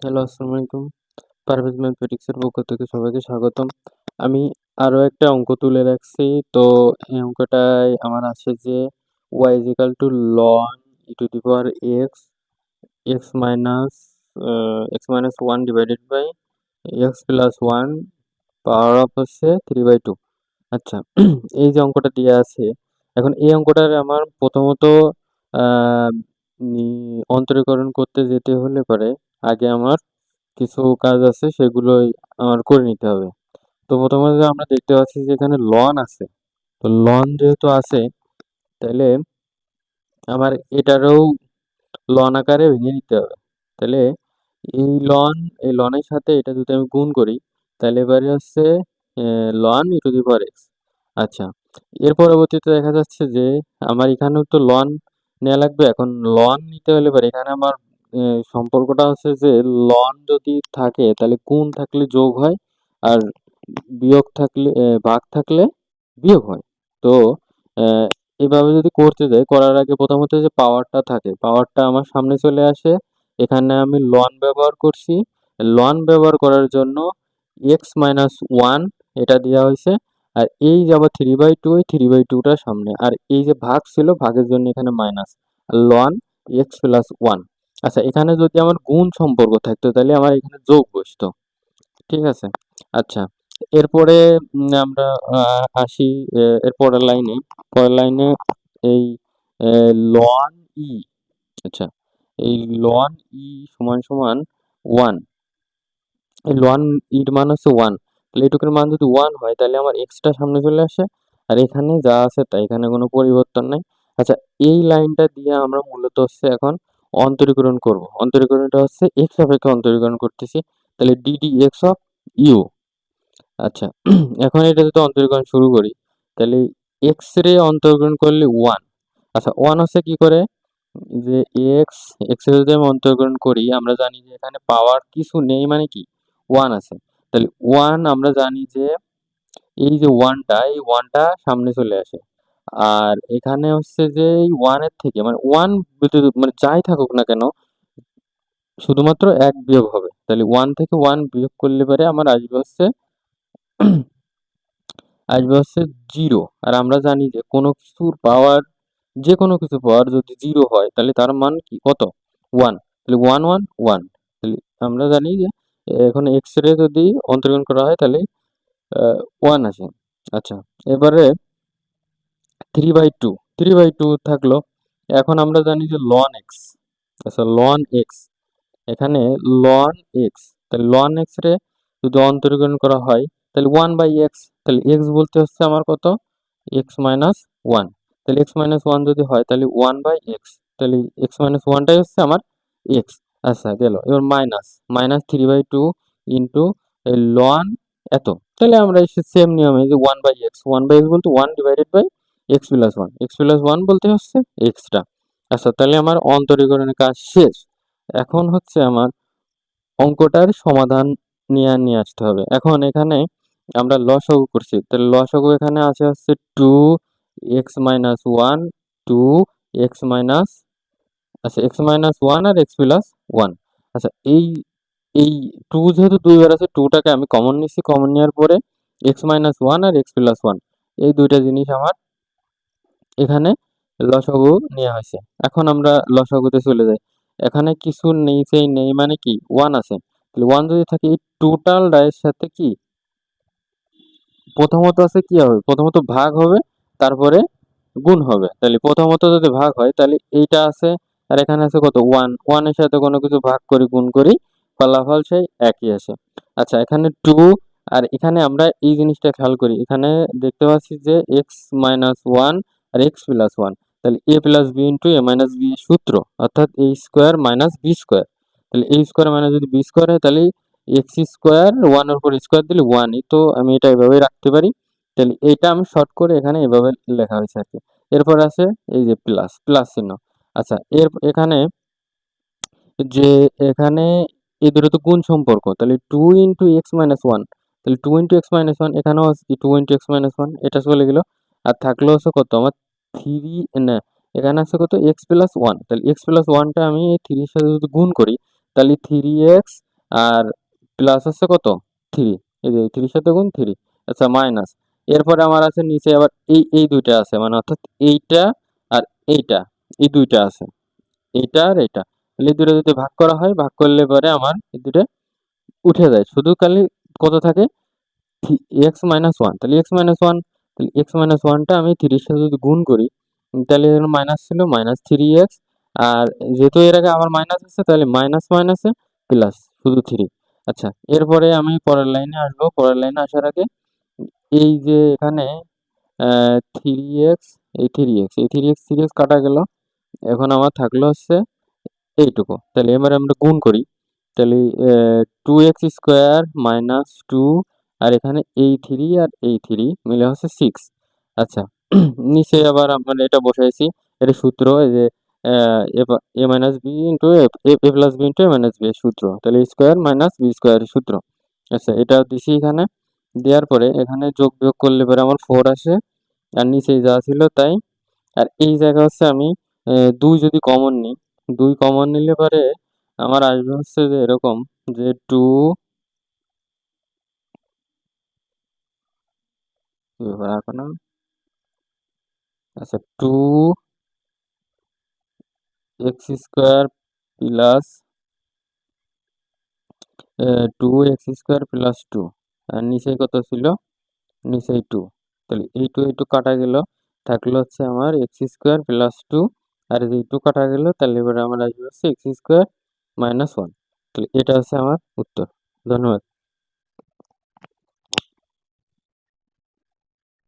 Hello আসসালামু আলাইকুম পারভেজ ম্যাথমেটিক্সের পক্ষ থেকে সবাইকে স্বাগতম। আমি আরও একটা অঙ্ক তুলে রাখছি। তো এই অঙ্কটায় আমার আছে যে y is equal to ln e to the power x x minus x minus one divided by x plus one power of হচ্ছে থ্রি বাই টু আচ্ছা এই যে অঙ্কটা দিয়ে আছে, এখন এই অঙ্কটার আমার প্রথমত অন্তরীকরণ করতে যেতে হলে পরে আগে আমার কিছু কাজ আছে, সেগুলোই আমার করে নিতে হবে। তো প্রথমে যে আমরা দেখতে পাচ্ছি যে এখানে লন আছে। তো লন যেহেতু আছে তাহলে আমার এটারও লন আকারে ভেঙে নিতে হবে। তাহলে এই লন, এই লনের সাথে এটা যদি আমি গুণ করি তাহলে এবারে হচ্ছে ln e to the power x আচ্ছা এর পরবর্তীতে দেখা যাচ্ছে যে আমার এখানেও তো লন নেওয়া লাগবে, এখন লন নিতে হলে এবার এখানে আমার সম্পর্কটা হচ্ছে যে, লন যদি থাকে, তাহলে গুণ থাকলে যোগ হয়? আর বিয়োগ থাকলে ভাগ থাকলে বিয়োগ হয়। তো এভাবে যদি করতে যাই, করার আগে প্রথমত যে পাওয়ারটা থাকে। পাওয়ারটা আমার সামনে চলে আসে। এখানে আমি লন ব্যবহার করছি। লন ব্যবহার করার জন্য এক্স মাইনাস ওয়ান এটা দেওয়া হয়েছে। আর এই যে আবার থ্রি বাই টু এই থ্রি বাই টুটা সামনে। আর এই যে ভাগ ছিল, ভাগের জন্য এখানে minus ln x plus one আচ্ছা এখানে যদি আমার গুণ সম্পর্ক থাকতো, তাহলে আমার এখানে যোগ বসতো। ঠিক আছে? আচ্ছা এরপরে আমরা আসি এর পরের লাইনে। পরের লাইনে এই লন ই আচ্ছা এই লন ই সমান সমান ওয়ান এই লন ইর মান হচ্ছে ওয়ান তাহলে এটুকুর মান যদি ওয়ান হয়, তাহলে আমার এক্সট্রা সামনে চলে আসে, আর এখানে যা আছে, তাই এখানে কোনো পরিবর্তন নাই। আচ্ছা এই লাইনটা দিয়ে আমরা মূলত হচ্ছে এখন অন্তরীকরণ করব। অন্তরীকরণটা হচ্ছে এক্স সাপেক্ষে অন্তরীকরণ করতেছি। তাহলে ডিডি এক্স অফ ইউ আচ্ছা এখন এটা যদি অন্তরীকরণ শুরু করি। তাহলে এক্স রে অন্তরীকরণ করলে ওয়ান আচ্ছা ওয়ান হচ্ছে কি করে? যে এক্স এক্সের যদি আমি অন্তরীকরণ করি, আমরা জানি যে এখানে পাওয়ার কিছু নেই মানে কি? ওয়ান আছে। তাহলে ওয়ান আমরা জানি যে এই যে ওয়ানটা এই ওয়ানটা সামনে চলে আসে। আর এখানে হচ্ছে যে ওয়ানের থেকে মানে ওয়ান মানে যাই থাকুক না কেন, শুধুমাত্র এক বিয়োগ হবে। তাহলে ওয়ান থেকে ওয়ান বিয়োগ করলে পরে আমার আসবে হচ্ছে আসবে হচ্ছে জিরো আর আমরা জানি যে কোনো কিছুর পাওয়ার যে কোনো কিছু পাওয়ার যদি জিরো হয়, তাহলে তার মান কি? কত? ওয়ান তাহলে ওয়ান ওয়ান ওয়ান তাহলে আমরা জানি যে এখন এক্স রে যদি অন্তর্গণ করা হয়, তাহলে ওয়ান আসে। আচ্ছা এবারে three by two three by two থাকল। এখন আমরা জানি যে লন এক্স আচ্ছা লন এক্স এখানে লন এক্স তাহলে লন এক্স রে যদি অন্তরীকরণ করা হয়, তাহলে ওয়ান বাই এক্স তাহলে এক্স বলতে হচ্ছে আমার কত? এক্স মাইনাস ওয়ান তাহলে এক্স মাইনাস ওয়ান যদি হয়, তাহলে ওয়ান বাই এক্স তাহলে এক্স মাইনাস ওয়ানটাই হচ্ছে আমার এক্স আচ্ছা গেল। এবার minus minus three by two into ln এত। তাহলে আমরা সেম নিয়মে যে one by x one by x বলতে one divided by x plus one x plus one বলতে হচ্ছে এক্সট্রা আচ্ছা তাহলে আমার অন্তরীকরণের কাজ শেষ। এখন হচ্ছে আমার অঙ্কটার সমাধান নিয়ে নিয়ে আসতে হবে। এখন এখানে আমরা লসাগু করছি। তাহলে লসাগু এখানে আছে হচ্ছে two x minus one two x minus আচ্ছা এক্স মাইনাস ওয়ান আর এক্স প্লাস ওয়ান আচ্ছা এই এই টু যেহেতু দুইবার আছে টুটাকে আমি কমন নিচ্ছি। কমন নেওয়ার পরে এক্স মাইনাস ওয়ান আর এক্স প্লাস ওয়ান এই দুইটা জিনিস আমার এখানে লসাগু নেওয়া হয়েছে। এখন আমরা লসাগুতে চলে যাই। এখানে কিছু নেই, সেই নেই মানে কি? ওয়ান আছে। তাহলে ওয়ান যদি থাকে, এই টোটাল ডায়ের সাথে কি? প্রথমত আছে কি হবে? প্রথমত ভাগ হবে, তারপরে গুণ হবে। তাহলে প্রথমত যদি ভাগ হয়, তাহলে এইটা আছে, আর এখানে আছে কত? ওয়ান ওয়ানের সাথে কোনো কিছু ভাগ করি, গুণ করি, ফলাফল সেই একই আসে। আচ্ছা এখানে টু আর এখানে আমরা এই জিনিসটা খেয়াল করি। এখানে দেখতে পাচ্ছি যে এক্স মাইনাস ওয়ান আর এক্স প্লাস ওয়ান তাহলে a plus b into a minus b সূত্র, অর্থাৎ a square minus b square তাহলে এ স্কোয়ার মাইনাস যদি বি স্কোয়ার হয়, তাহলে এক্স স্কোয়ার ওয়ানের উপর স্কোয়ার দিলে ওয়ানই তো আমি এটা এভাবেই রাখতে পারি, তাহলে এটা আমি শর্ট করে এখানে এভাবে লেখা হয়েছে আর কি। এরপর আছে এই যে প্লাস প্লাস চিহ্ন। আচ্ছা এর এখানে যে এখানে এই দুটো তো গুণ সম্পর্ক, তাহলে two into x minus one তাহলে two into x minus one এখানেও two into x minus one এটা চলে গেল। আর থাকল হচ্ছে কত? আমার থ্রি, না, এখানে আছে কত? এক্স প্লাস ওয়ান তাহলে এক্স প্লাস ওয়ানটা আমি এই থ্রির সাথে যদি গুণ করি, তাহলে থ্রি এক্স আর প্লাস হচ্ছে কত? থ্রি। এই যে থ্রির সাথে গুণ থ্রি আচ্ছা মাইনাস এরপরে আমার আছে নিচে আবার এই এই দুইটা আছে মানে অর্থাৎ এইটা আর এইটা, এই দুইটা আছে। এইটা আর এইটা। তাহলে এই দুটো যদি ভাগ করা হয়, ভাগ করলে পরে আমার এই দুটো উঠে যায়। শুধু খালি কত থাকে? এক্স মাইনাস ওয়ান তাহলে এক্স মাইনাস ওয়ান তাহলে এক্স মাইনাস ওয়ানটা আমি থ্রির সাথে যদি গুণ করি, তাহলে এখানে মাইনাস ছিল মাইনাস থ্রি এক্স আর যেহেতু এর আগে আমার মাইনাস আছে, তাহলে মাইনাস মাইনাসে প্লাস শুধু থ্রি আচ্ছা এরপরে আমি পরের লাইনে আসব। পরের লাইনে আসার আগে এই যে এখানে থ্রি এক্স এই থ্রি এক্স এই থ্রি এক্স থ্রি এক্স কাটা গেল। এখন আমার থাকল হচ্ছে এইটুকু। তাহলে এবার আমরা গুণ করি। তাহলে two x square minus two আর এখানে এই থ্রি আর এই থ্রি মিলে হচ্ছে সিক্স আচ্ছা নিচে আবার আমরা এটা বসাইছি। এটা সূত্র যে a minus b into a plus b into a minus b সূত্র। তাহলে স্কোয়ার মাইনাস বি স্কোয়ারের সূত্র। আচ্ছা এটা দিছি এখানে। দেওয়ার পরে এখানে যোগ বিয়োগ করলে পরে আমার ফোর আসে। আর নিচে যা ছিল তাই। আর এই জায়গা হচ্ছে আমি দুই যদি কমন নিই, দুই কমন নিলে পরে আমার আসবে হচ্ছে যে এরকম যে টু আচ্ছা two x square plus two x square plus two আর নিচে কত ছিল? নিচে টু তাহলে এই টু কাটা গেল। থাকল হচ্ছে আমার এক্স স্কোয়ার প্লাস টু আর এই কাটা গেল, তাহলে এবারে আমার আসবে হচ্ছে এক্স স্কোয়ার মাইনাস ওয়ান তাহলে এটা হচ্ছে আমার উত্তর। ধন্যবাদ।